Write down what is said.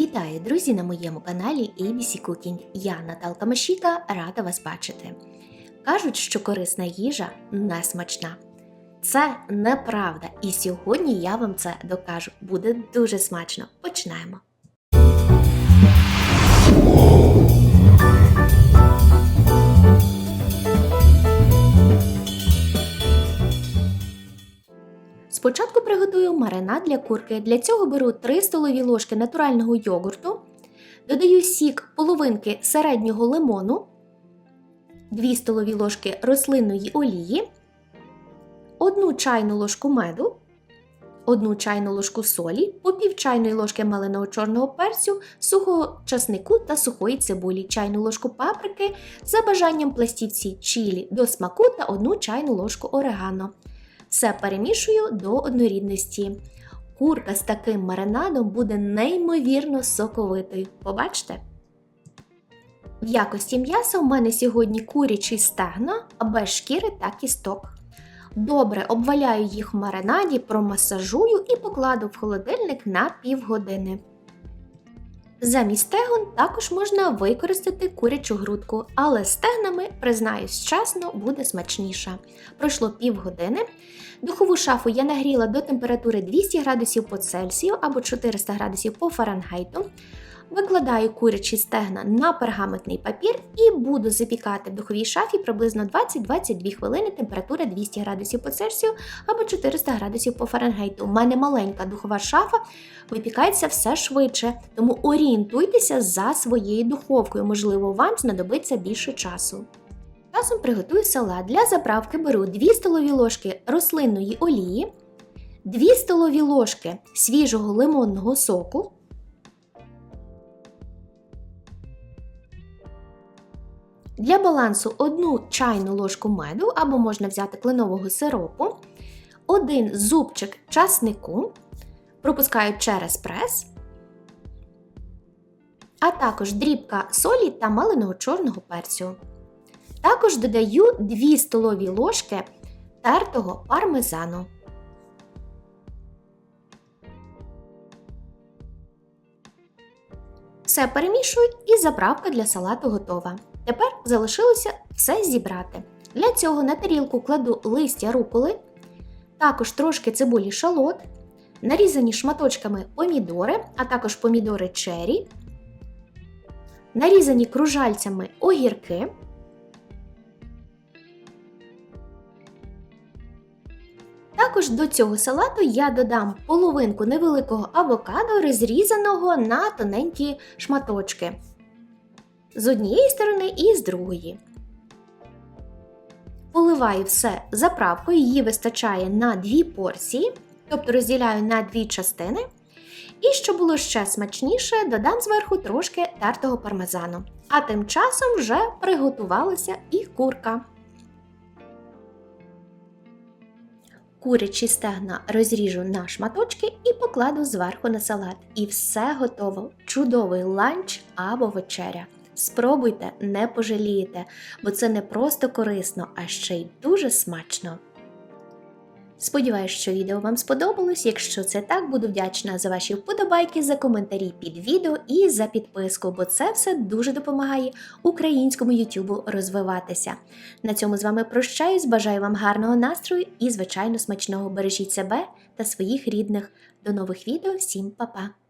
Вітаю, друзі, на моєму каналі ABC Cooking. Я Наталка Машіка, рада вас бачити. Кажуть, що корисна їжа не смачна. Це неправда, і сьогодні я вам це докажу. Буде дуже смачно. Починаємо. Спочатку приготую маринад для курки. Для цього беру 3 столові ложки натурального йогурту, додаю сік половинки середнього лимону, 2 столові ложки рослинної олії, 1 чайну ложку меду, 1 чайну ложку солі, по пів чайної ложки маленого чорного перцю, сухого часнику та сухої цибулі, чайну ложку паприки, за бажанням пластівці чилі до смаку та 1 чайну ложку орегано. Все перемішую до однорідності. Курка з таким маринадом буде неймовірно соковитою. Побачите? В якості м'яса у мене сьогодні курячі стегна без шкіри та кісток. Добре обваляю їх в маринаді, промасажую і покладу в холодильник на півгодини. Замість стегон також можна використати курячу грудку, але стегнами, признаюсь чесно, буде смачніше. Пройшло півгодини. Духову шафу я нагріла до температури 200 градусів по Цельсію або 400 градусів по Фаренгейту. Викладаю курячі стегна на пергаментний папір і буду запікати в духовій шафі приблизно 20-22 хвилини температура 200 градусів по Цельсію або 400 градусів по Фаренгейту. У мене маленька духова шафа, випікається все швидше, тому орієнтуйтеся за своєю духовкою, можливо, вам знадобиться більше часу. Часом приготую салат. Для заправки беру 2 столові ложки рослинної олії, 2 столові ложки свіжого лимонного соку, Для балансу 1 чайну ложку меду або можна взяти кленового сиропу, 1 зубчик часнику, пропускаю через прес, а також дрібка солі та маленого чорного перцю. Також додаю 2 столові ложки тертого пармезану. Все перемішую і заправка для салату готова. Тепер залишилося все зібрати. Для цього на тарілку кладу листя руколи, також трошки цибулі шалот, нарізані шматочками помідори, а також помідори чері, нарізані кружальцями огірки. Також до цього салату я додам половинку невеликого авокадо, розрізаного на тоненькі шматочки з однієї сторони і з другої. Поливаю все заправкою, її вистачає на дві порції, тобто розділяю на дві частини. І щоб було ще смачніше, додам зверху трошки тертого пармезану. А тим часом вже приготувалася і курка. Курячі стегна розріжу на шматочки і покладу зверху на салат. І все готово. Чудовий ланч або вечеря. Спробуйте, не пожалієте, бо це не просто корисно, а ще й дуже смачно. Сподіваюсь, що відео вам сподобалось. Якщо це так, буду вдячна за ваші вподобайки, за коментарі під відео і за підписку, бо це все дуже допомагає українському Ютубу розвиватися. На цьому з вами прощаюсь, бажаю вам гарного настрою і, звичайно, смачного. Бережіть себе та своїх рідних. До нових відео, всім па-па!